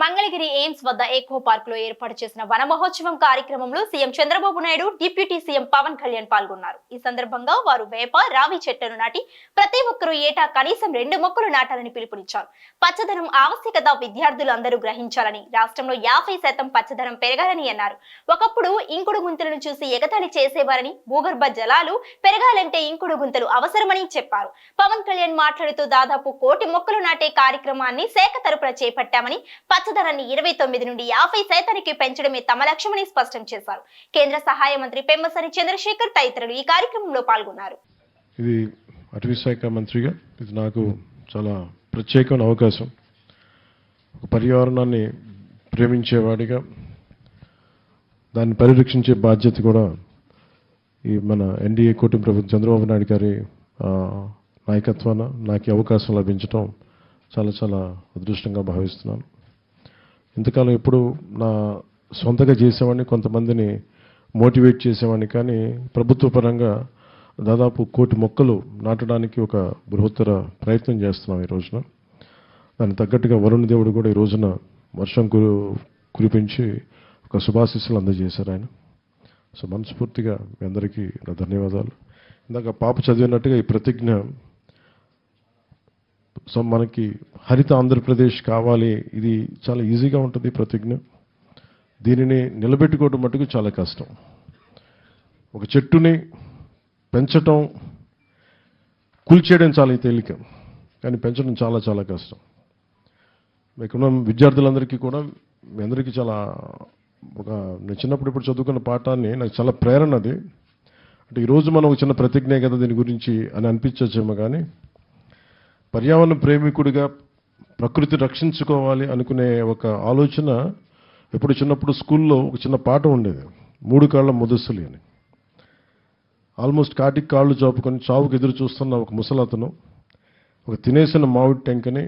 Mangalagiri AIIMS వద్ద ఏకో పార్క్లో ఏర్పాటు చేసిన వన మహోత్సవం కార్యక్రమంలో CM Chandrababu Naidu deputy CM Pawan Kalyan పాల్గొన్నారు. ఈ సందర్భంగా వారు వేప రావి చెట్లను నాటి ప్రతి ఒక్కరూ ఏటా కనీసం రెండు మొక్కలు నాటాలని పిలుపునిచ్చారు. పచ్చదనం ఆవశ్యకత విద్యార్థులు అందరూ గ్రహించాలని రాష్ట్రంలో యాభై శాతం పచ్చదనం పెరగాలని అన్నారు. ఒకప్పుడు ఇంకుడు గుంతలను చూసి ఎగతాళి చేసేవారని భూగర్భ జలాలు పెరగాలంటే ఇంకుడు గుంతలు అవసరమని చెప్పారు. పవన్ కళ్యాణ్ మాట్లాడుతూ దాదాపు కోటి మొక్కలు నాటే కార్యక్రమాన్ని శాఖ తరపున చేపట్టామని పచ్చ పచ్చదనాన్ని ఇరవై తొమ్మిది నుండి యాభై శాతానికి పెంచడమే తమ లక్ష్యమని స్పష్టం చేశారు. కేంద్ర సహాయ మంత్రి పెమ్మసాని చంద్రశేఖర్ తదితరులు ఈ కార్యక్రమంలో పాల్గొన్నారు. ఇది అటవీ శాఖ మంత్రిగా ఇది నాకు చాలా ప్రత్యేకమైన అవకాశం. పర్యావరణాన్ని ప్రేమించేవాడిగా దాన్ని పరిరక్షించే బాధ్యత కూడా ఈ మన ఎన్డీఏ కూటమి ప్రభుత్వం చంద్రబాబు నాయుడు గారి నాయకత్వాన నాకు అవకాశం లభించడం చాలా చాలా అదృష్టంగా భావిస్తున్నాను. ఇంతకాలం ఎప్పుడు నా సొంతగా చేసేవాడిని కొంతమందిని మోటివేట్ చేసేవాడిని. కానీ ప్రభుత్వ పరంగా దాదాపు కోటి మొక్కలు నాటడానికి ఒక బృహత్తర ప్రయత్నం చేస్తున్నాం ఈ రోజున. దానికి తగ్గట్టుగా వరుణ్ దేవుడు కూడా ఈ రోజున వర్షం కురు కురిపించి ఒక శుభాశిస్సులు అందజేశారు ఆయన. సో మనస్ఫూర్తిగా మీ అందరికీ నా ధన్యవాదాలు. ఇందాక పాప చదివినట్టుగా ఈ ప్రతిజ్ఞ సో మనకి హరిత ఆంధ్రప్రదేశ్ కావాలి ఇది చాలా ఈజీగా ఉంటుంది ప్రతిజ్ఞ. దీనిని నిలబెట్టుకోవడం మటుకు చాలా కష్టం. ఒక చెట్టుని పెంచటం కూల్చేయడం చాలా తేలిక కానీ పెంచడం చాలా చాలా కష్టం. మీకున్న విద్యార్థులందరికీ కూడా మీ అందరికీ చాలా ఒక నేను చిన్నప్పుడు ఇప్పుడు చదువుకున్న పాఠాన్ని నాకు చాలా ప్రేరణ అది. అంటే ఈరోజు మనం ఒక చిన్న ప్రతిజ్ఞ కదా దీని గురించి అని అనిపించచ్చేమో కానీ పర్యావరణ ప్రేమికుడిగా ప్రకృతి రక్షించుకోవాలి అనుకునే ఒక ఆలోచన ఎప్పుడు చిన్నప్పుడు స్కూల్లో ఒక చిన్న పాట ఉండేది. మూడు కాళ్ళ ముదస్సులి అని. ఆల్మోస్ట్ కాటికి కాళ్ళు చాపుకొని చావుకు ఎదురు చూస్తున్న ఒక ముసలతను ఒక తినేసిన మామిడి టెంకని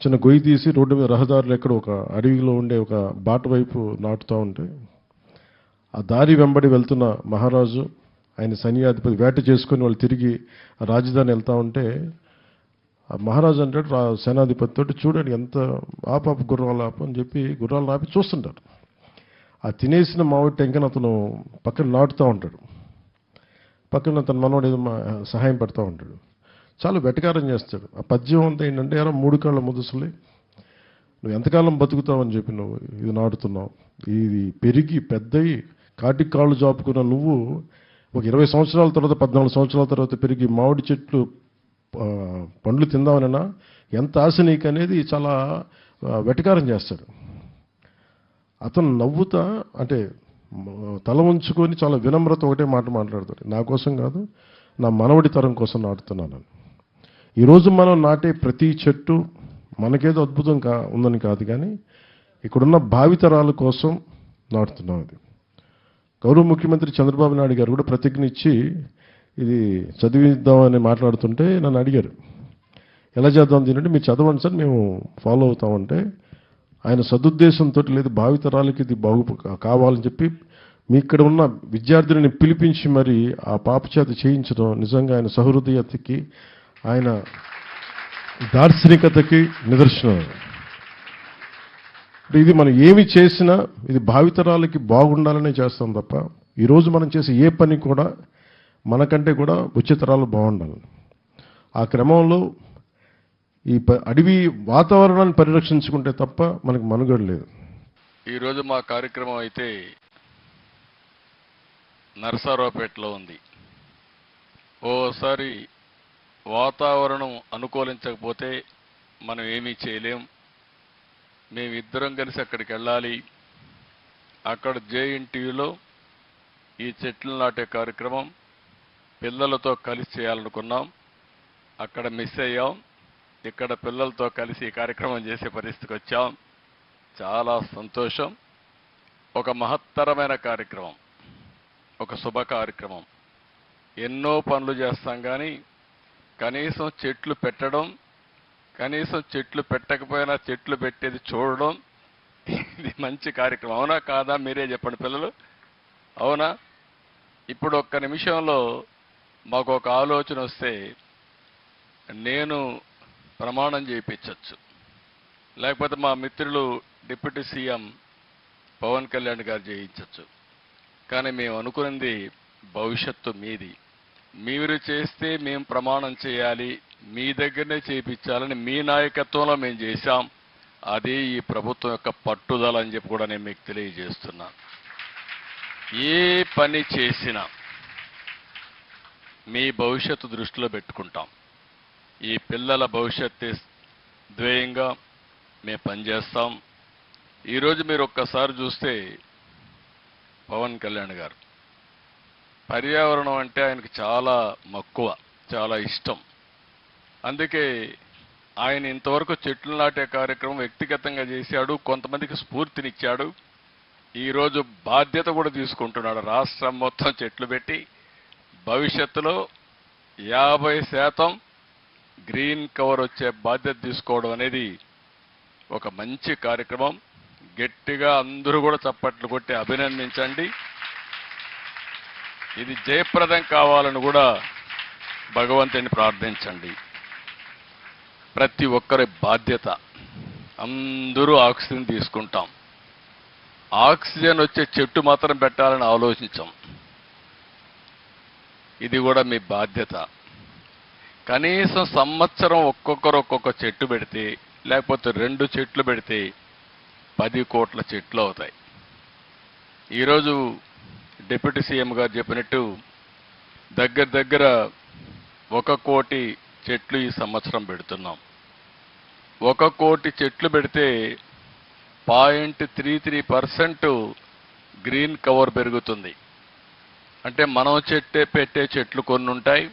చిన్న గొయ్యి తీసి రోడ్డు మీద రహదారులు ఎక్కడ ఒక అడవిలో ఉండే ఒక బాట వైపు నాటుతూ ఉంటే ఆ దారి వెంబడి వెళ్తున్న మహారాజు ఆయన సైన్యాధిపతి వేట చేసుకొని వాళ్ళు తిరిగి రాజధాని వెళ్తూ ఉంటే మహారాజు అంటాడు రా సేనాధిపతి తోటి చూడండి ఎంత ఆపాపు గుర్రాలు ఆపు అని చెప్పి గుర్రాలు ఆపి చూస్తుంటారు ఆ తినేసిన మామిడి టెంకను అతను పక్కన నాటుతూ ఉంటాడు. పక్కన తన మనవాడు ఏదో సహాయం పెడతా ఉంటాడు. చాలా వెటకారం చేస్తాడు. ఆ పద్యం అంతా ఏంటంటే ఎరా మూడు కాళ్ళ ముదుసులే నువ్వు ఎంతకాలం బతుకుతావని చెప్పి నువ్వు ఇది నాటుతున్నావు. ఇది పెరిగి పెద్దయి కాటి కాళ్ళు జాపుకున్న నువ్వు ఒక ఇరవై సంవత్సరాల తర్వాత పద్నాలుగు సంవత్సరాల తర్వాత పెరిగి మామిడి చెట్లు పండ్లు తిందామనన్నా ఎంత ఆశ నీకు అనేది చాలా వెటకారం చేస్తాడు. అతను నవ్వుతా అంటే తల ఉంచుకొని చాలా వినమ్రత ఒకటే మాట మాట్లాడతాడు. నా కోసం కాదు నా మనవడి తరం కోసం నాటుతున్నాను. ఈరోజు మనం నాటే ప్రతి చెట్టు మనకేదో అద్భుతం కా ఉందని కాదు కానీ ఇక్కడున్న భావితరాల కోసం నాటుతున్నాం అది. గౌరవ ముఖ్యమంత్రి చంద్రబాబు నాయుడు గారు కూడా ప్రతిజ్ఞ ఇచ్చి ఇది చదివిద్దామని మాట్లాడుతుంటే నన్ను అడిగారు. ఎలా చేద్దాం దీనంటే మీరు చదవండి సార్ మేము ఫాలో అవుతామంటే ఆయన సదుద్దేశంతో లేదు భావితరాలకి ఇది బాగు కావాలని చెప్పి మీ ఇక్కడ ఉన్న విద్యార్థులని పిలిపించి మరి ఆ పాప చేత చేయించడం నిజంగా ఆయన సహృదయతకి ఆయన దార్శనికతకి నిదర్శనం. ఇది మనం ఏమి చేసినా ఇది భావితరాలకి బాగుండాలనే చేస్తాం తప్ప ఈరోజు మనం చేసే ఏ పని కూడా మనకంటే కూడా ఉచితరాలు బాగుండాలి. ఆ క్రమంలో ఈ ప- అడవి వాతావరణాన్ని పరిరక్షించుకుంటే తప్ప మనకు మనుగడ లేదు. ఈరోజు మా కార్యక్రమం అయితే నర్సారావుపేటలో ఉంది. ఓసారి వాతావరణం అనుకూలించకపోతే మనం ఏమీ చేయలేం. మేమిద్దరం కలిసి అక్కడికి వెళ్ళాలి. అక్కడ జేఎన్టీయూలో ఈ చెట్లు నాటే కార్యక్రమం పిల్లలతో కలిసి చేయాలనుకున్నాం. అక్కడ మిస్ అయ్యాం. ఇక్కడ పిల్లలతో కలిసి ఈ కార్యక్రమం చేసే పరిస్థితికి వచ్చాం. చాలా సంతోషం. ఒక మహత్తరమైన కార్యక్రమం. ఒక శుభ కార్యక్రమం. ఎన్నో పనులు చేస్తాం కానీ కనీసం చెట్లు పెట్టడం కనీసం చెట్లు పెట్టకపోయినా చెట్లు పెట్టేది చూడడం ఇది మంచి కార్యక్రమం. అవునా కాదా? మీరే చెప్పండి పిల్లలు. అవునా? ఇప్పుడు ఒక్క నిమిషంలో మాకు ఒక ఆలోచన వస్తే నేను ప్రమాణం చేయించవచ్చు లేకపోతే మా మిత్రులు డిప్యూటీ సీఎం పవన్ కళ్యాణ్ గారు చేయించవచ్చు కానీ మేము అనుకున్నది భవిష్యత్తు మీది. మీరు చేస్తే మేము ప్రమాణం చేయాలి మీ దగ్గరనే చేయించాలని మీ నాయకత్వంలో మేము చేశాం. అది ఈ ప్రభుత్వం యొక్క పట్టుదల అని చెప్పి కూడా నేను మీకు తెలియజేస్తున్నా. ఏ పని చేసినా మీ భవిష్యత్తు దృష్టిలో పెట్టుకుంటాం. ఈ పిల్లల భవిష్యత్తు ధ్యేయంగా మేము పనిచేస్తాం ఈరోజు మీరు ఒక్కసారి చూస్తే పవన్ కళ్యాణ్ గారు. పర్యావరణం అంటే ఆయనకు చాలా మక్కువ చాలా ఇష్టం. అందుకే ఆయన ఇంతవరకు చెట్లు నాటే కార్యక్రమం వ్యక్తిగతంగా చేశాడు కొంతమందికి స్ఫూర్తినిచ్చాడు. ఈరోజు బాధ్యత కూడా తీసుకుంటున్నాడు రాష్ట్రం మొత్తం చెట్లు పెట్టి. భవిష్యత్తులో యాభై శాతం గ్రీన్ కవర్ వచ్చే బాధ్యత తీసుకోవడం అనేది ఒక మంచి కార్యక్రమం. గట్టిగా అందరూ కూడా చప్పట్లు కొట్టి అభినందించండి. ఇది జయప్రదం కావాలని కూడా భగవంతుని ప్రార్థించండి. ప్రతి ఒక్కరి బాధ్యత. అందరూ ఆక్సిజన్ తీసుకుంటాం. ఆక్సిజన్ వచ్చే చెట్టు మాత్రం పెట్టాలని ఆలోచించాం. ఇది కూడా మీ బాధ్యత. కనీసం సంవత్సరం ఒక్కొక్కరు ఒక్కొక్క చెట్టు పెడితే లేకపోతే రెండు చెట్లు పెడితే పది కోట్ల చెట్లు అవుతాయి. ఈరోజు డిప్యూటీ సీఎం గారు చెప్పినట్టు దగ్గర దగ్గర ఒక కోటి చెట్లు ఈ సంవత్సరం పెడుతున్నాం. ఒక కోటి చెట్లు పెడితే point three three percent green cover పెరుగుతుంది. అంటే మనం చెట్టే పెట్టే చెట్లు కొన్ని ఉంటాయి.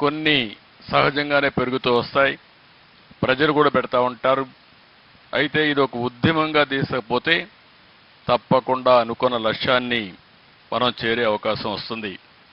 కొన్ని సహజంగానే పెరుగుతూ వస్తాయి. ప్రజలు కూడా పెడతా ఉంటారు. అయితే ఇది ఒక ఉద్యమంగా తీసుకపోతే తప్పకుండా అనుకున్న లక్ష్యాన్ని మనం చేరే అవకాశం వస్తుంది.